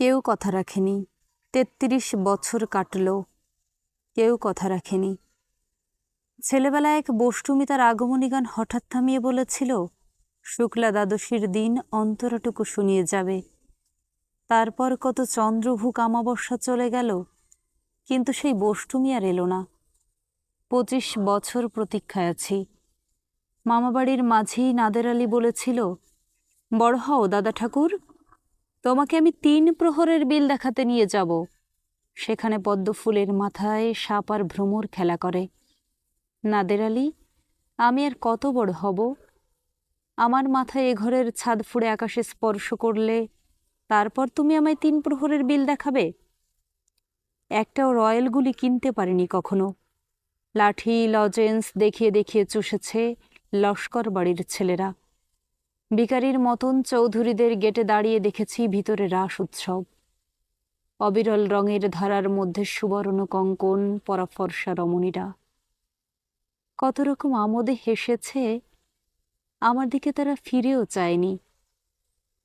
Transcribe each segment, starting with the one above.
কেউ কথা রাখেনি। তেত্রিশ বছর কাটল। কেউ কথা রাখেনি। ছেলেবেলায় এক বষ্টমী তার আগমনী গান হঠাৎ থামিয়ে বলেছিল, শুক্লা দ্বাদশীর দিন অন্তরটুকু শুনিয়ে যাবে। তারপর কত চন্দ্রভুক আমাবস্যা চলে গেল। কিন্তু সেই বষ্টমী আর এলো না। পঁচিশ বছর প্রতীক্ষায় আছি। মামাবাড়ির মাঝেই নাদের আলী বলেছিল, বড় হও দাদা ঠাকুর তোমাকে আমি তিন প্রহরের বিল দেখাতে নিয়ে যাব। সেখানে পদ্মফুলের মাথায় সাপ আর ভ্রমর খেলা করে। নাদের আলী, আমি আর কত বড় হব? আমার মাথায় এ ঘরের ছাদ ফুঁড়ে আকাশে স্পর্শ করলে তারপর তুমি আমায় তিন প্রহরের বিল দেখাবে? একটাও রয়্যালগুলি কিনতে পারিনি কখনো। লাঠি, লজেন্স দেখিয়ে দেখিয়ে চুষেছে লস্কর বাড়ির ছেলেরা। বিকারির মতন চৌধুরীদের গেটে দাঁড়িয়ে দেখেছি ভিতরে রাস উৎসব। অবিরল রঙের ধারার মধ্যে সুবর্ণ কঙ্কন, পরাফর্ষা রমণীরা। কত রকম আমোদে হেসেছে, আমার দিকে তারা ফিরেও চায়নি।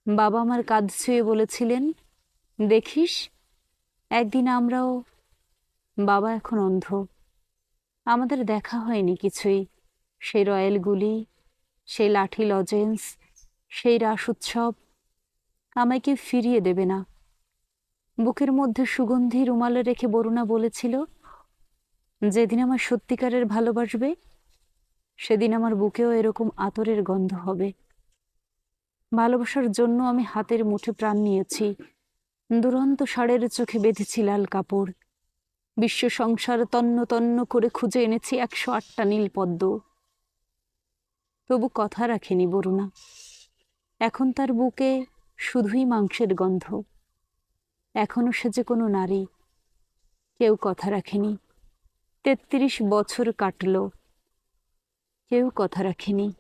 বাবা আমার কাঁধ ছুঁয়ে বলেছিলেন, দেখিস, একদিন আমরাও, বাবা এখন অন্ধ। আমাদের দেখা হয়নি কিছুই। সেই রয়্যালগুলি, সেই লাঠি লজেন্স সেই রাস উৎসব আমায় কেউ ফিরিয়ে দেবে না। বুকের মধ্যে সুগন্ধি রুমালে রেখে বরুণা বলেছিল, যেদিন আমার সত্যিকারের ভালোবাসবে, সেদিন আমার বুকেও এরকম আতরের গন্ধ হবে। ভালোবাসার জন্য আমি হাতের মুঠে প্রাণ নিয়েছি। দুরন্ত ষাঁড়ের চোখে বেঁধেছি লাল কাপড়। বিশ্ব সংসার তন্ন তন্ন করে খুঁজে এনেছি একশো আটটা নীল পদ্ম তবু কথা রাখেনি বরুণা। এখন তার বুকে শুধুই মাংসের গন্ধ। এখনও সে যে কোনো নারী। কেউ কথা রাখেনি। তেত্রিশ বছর কাটল। কেউ কথা রাখেনি।